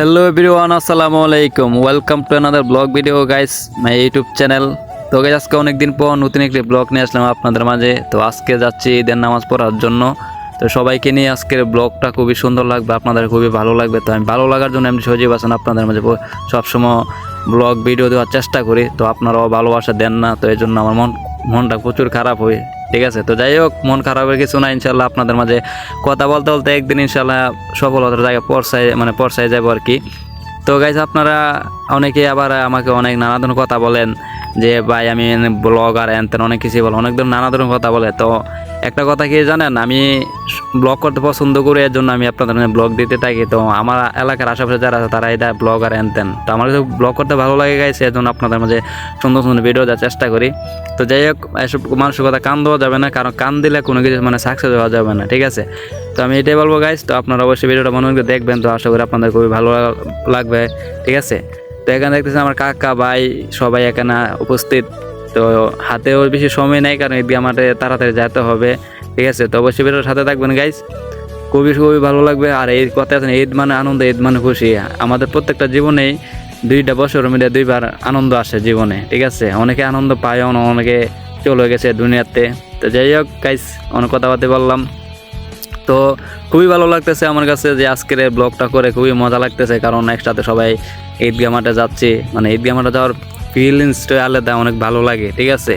Hello everyone আসসালামু আলাইকুম welcome to another vlog video guys my YouTube channel তো guys আজকে অনেকদিন পর নতুন একটি ব্লগ নিয়ে আসলাম আপনাদের মাঝে। তো আজকে যাচ্ছি ঈদের নামাজ পড়ার জন্য। তো সবাইকে নিয়ে আজকের ব্লগটা খুবই সুন্দর লাগবে, আপনাদের খুবই ভালো লাগবে। তো আমি ভালো লাগার জন্য আমি সজীব আছেন, আপনাদের মাঝে সবসময় ব্লগ ভিডিও দেওয়ার চেষ্টা করি। তো আপনারাও ভালোবাসা দেন না, তো এই জন্য আমার মন মনটা প্রচুর খারাপ হয় ঠিক আছে? তো যাই হোক, মন খারাপের কিছু না ইনশাল্লাহ আপনাদের মাঝে কথা বলতে বলতে একদিন ইনশাল্লাহ সফলতার জায়গায় পরসায় মানে পরসায় যাব আর কি। তো গাইজ আপনারা অনেকে আবার আমাকে অনেক নানা ধরনের কথা বলেন, যে ভাই আমি ব্লগ আর অনেক কিছুই বলো অনেক ধরনের নানা ধরনের কথা বলে। তো একটা কথা কি জানেন, আমি ব্লগ করতে পছন্দ করি, এর জন্য আমি আপনাদের ব্লগ দিতে থাকি। তো আমার এলাকার আশেপাশে যারা আছে, তারা এটা ব্লগ আর এনতেন। তো আমার কাছে ব্লগ করতে ভালো লাগে গাইছে এর জন্য আপনাদের মাঝে সুন্দর সুন্দর ভিডিও দেওয়ার চেষ্টা করি। তো যাই হোক, এসব মানুষের কথা কান দেওয়া যাবে না, কারণ কান দিলে কোনো কিছু মানে সাকসেস হওয়া যাবে না, ঠিক আছে? তো আমি এটাই বলব গাইজ তো আপনারা অবশ্যই ভিডিওটা মনে করে দেখবেন, তো আশা করি আপনাদের খুবই ভালো লাগবে, ঠিক আছে? তো এখানে দেখতেছি আমার কাকা, ভাই, সবাই এখানে উপস্থিত। তো হাতে ওর বেশি সময় নেই, কারণ ঈদগাহ মাঠে তাড়াতাড়ি যেতে হবে। ঠিক আছে, তো অবশ্যই ভিডিওর সাথে থাকবেন গাইজ খুবই খুবই ভালো লাগবে, আর এই কথা আছে ঈদ মানে আনন্দ, ঈদ মানে খুশি। আমাদের প্রত্যেকটা জীবনেই দুইটা বছর মিলে দুইবার আনন্দ আসে জীবনে, ঠিক আছে? অনেকে আনন্দ পায়, অন- অনেকে চলে গেছে দুনিয়াতে। তো যাই হোক গাইস অনেক কথাবার্তা বললাম। তো খুবই ভালো লাগতেছে আমার কাছে যে আজকের ব্লগটা করে খুবই মজা লাগতেছে, কারণ একসাথে সবাই ঈদগাহ মাঠে যাচ্ছি। মানে ঈদগাহ মাঠে যাওয়ার ফিলিংসটা আলাদা, অনেক ভালো লাগে, ঠিক আছে?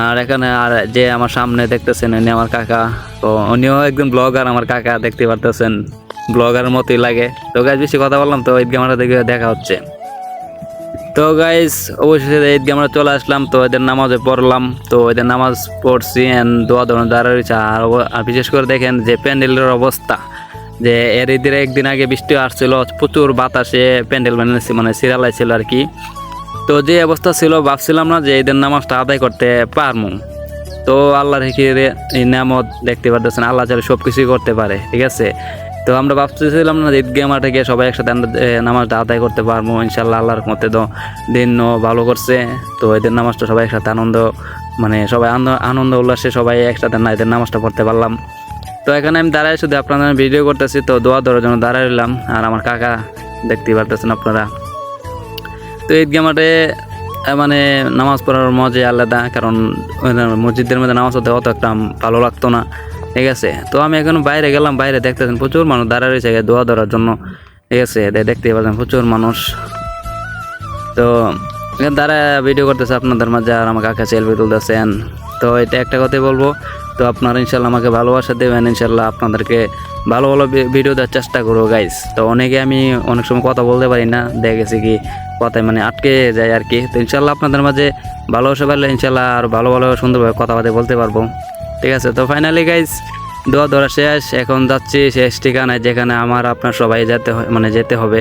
আর এখানে আর যে আমার সামনে দেখতেছেন, উনি আমার কাকা। তো উনিও একদম ব্লগার আমার কাকা দেখতে পারতেছেন। ব্লগারের মতোই লাগে। তো গাছ বেশি কথা বললাম তো ঈদগাহ মাঠে দেখে দেখা হচ্ছে। তো গাইস অবশ্যই ঈদকে আমরা চলে আসলাম, তো এদের নামাজে পড়লাম। তো এদের নামাজ পড়ছি এন্ড দোয়া ধরনের দাঁড়া রয়েছে। আর বিশেষ করে দেখেন যে প্যান্ডেলের অবস্থা। যে এর ঈদের একদিন আগে বৃষ্টি আসছিল, প্রচুর বাতাসে প্যান্ডেল বানিয়েছে মানে সিরিয়ালাই ছিল আর কি। তো যে অবস্থা ছিল, ভাবছিলাম না যে ঈদের নামাজটা আদায় করতে পারব তো আল্লাহর এই নামত দেখতে পারতেছেন, আল্লাহ চাইলে সব কিছুই করতে পারে, ঠিক আছে? তো আমরা ভাবতেছিলাম না যে ঈদগাহ মাঠে গিয়ে সবাই একসাথে নামাজটা আদায় করতে পারব ইনশাল্লাহ আল্লাহর মধ্যে তো দিন ভালো করছে। তো এদের নামাজটা সবাই একসাথে আনন্দ মানে সবাই আনন্দ, উল্লাসে সবাই একসাথে না এদের নামাজটা পড়তে পারলাম। তো এখানে আমি দাঁড়াই শুধু আপনাদের ভিডিও করতেছি, তো দোয়া দেওয়ার জন্য দাঁড়াই রইলাম। আর আমার কাকা দেখতেই পারতেছেন আপনারা। তো ঈদগাহ মাঠে মানে নামাজ পড়ার মজা আলাদা, কারণ মসজিদের মধ্যে নামাজ পড়তে অত একটা ভালো লাগতো না। ঠিক আছে? তো আমি এখন বাইরে গেলাম, বাইরে দেখতেছেন প্রচুর মানুষ দাঁড়া রয়েছে দোয়া ধরার জন্য। ঠিক আছে? দে- দেখতেই পাচ্ছেন প্রচুর মানুষ। তো এখানে তারা ভিডিও করতেছে আপনাদের মাঝে আর আমার কাকা সেলফি তুলতেছেন। তো এটা একটা কথাই বলব তো আপনারা ইনশাল্লাহ আমাকে ভালোবাসা দেবেন, ইনশাল্লাহ আপনাদেরকে ভালো ভালো ভিডিও দেওয়ার চেষ্টা করব গাইস তো অনেকে আমি অনেক সময় কথা বলতে পারি না দেখেছি কি কথায় মানে আটকে যায় আর কি। তো ইনশাল্লাহ আপনাদের মাঝে ভালোবাসা পারলে ইনশাল্লাহ আর ভালো ভালো সুন্দরভাবে কথাবার্তা বলতে পারব। ঠিক আছে, তো ফাইনালি গাইস দোয়া ধরা শেষ। এখন যাচ্ছি শেষ ঠিকানায় যেখানে আমার আপনার সবাই যেতে মানে যেতে হবে।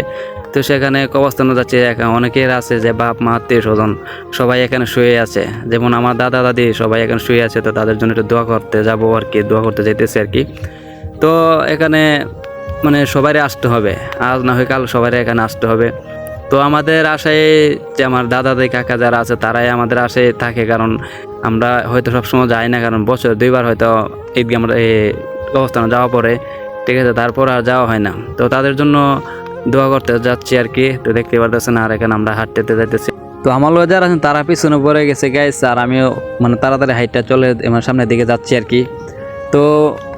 তো সেখানে কবস্থানে যাচ্ছে। এখন অনেকের আছে যে বাপ, মা, আত্মীয় স্বজন সবাই এখানে শুয়ে আছে। যেমন আমার দাদা, দাদি সবাই এখানে শুয়ে আছে, তো তাদের জন্য একটু দোয়া করতে যাব আর কি, দোয়া করতে যেতেছি আর কি। তো এখানে মানে সবারই আসতে হবে। আজ না হয় কাল সবারই এখানে আসতে হবে। তো আমাদের আশায় যে আমার দাদা দাদি কাকা যারা আছে, তারাই আমাদের আশায় থাকে, কারণ আমরা হয়তো সবসময় যাই না, কারণ বছর দুইবার হয়তো ঈদগাহ আমরা অবস্থানে যাওয়া পরে ঠিক আছে, তারপর আর যাওয়া হয় না। তো তাদের জন্য দোয়া করতে যাচ্ছি আর কি। তো দেখতে পারতেছেন, আর এখানে আমরা হাঁটতে যাইতেছি। তো আমার লোক যারা আছেন, তারা পিছনে পড়ে গেছে গাইস আর আমিও মানে তাড়াতাড়ি হাইটটা চলে আমার সামনের দিকে যাচ্ছি আর কি। তো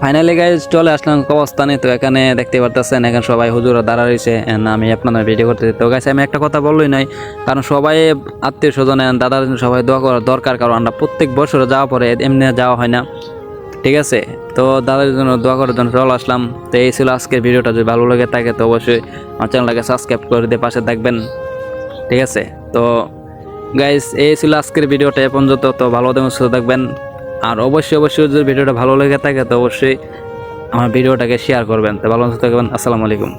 ফাইনালি গাইজ চলে আসলাম কবস্থানে তো এখানে দেখতে পারতেছেন, এখানে সবাই হুজুরা দাঁড়া রয়েছে আমি আপনাদের ভিডিও করতেছি। তো গাইছে আমি একটা কথা বললই নাই, কারণ সবাই আত্মীয় স্বজন দাদার সবাই দোয়া করা দরকার, কারণ আমরা প্রত্যেক বছরে যাওয়া পরে এমনি যাওয়া হয় না। ঠিক আছে? তো দাদার জন্য দোয়া করার জন্য চলে আসলাম। তো এই ছিল আজকের ভিডিওটা, যদি ভালো লাগে থাকে, তো অবশ্যই আমার চ্যানেলটাকে সাবস্ক্রাইব করে দিয়ে পাশে থাকবেন। ঠিক আছে? তো গাইস এই ছিল আজকের ভিডিওটা এ পর্যন্ত। তো ভালো থাকবেন, সুস্থ থাকবেন। আর অবশ্যই অবশ্যই যদি ভিডিওটা ভালো লেগে থাকে, তো অবশ্যই আমার ভিডিওটাকে শেয়ার করবেন। তো ভালো থাকবেন, আসসালামু আলাইকুম।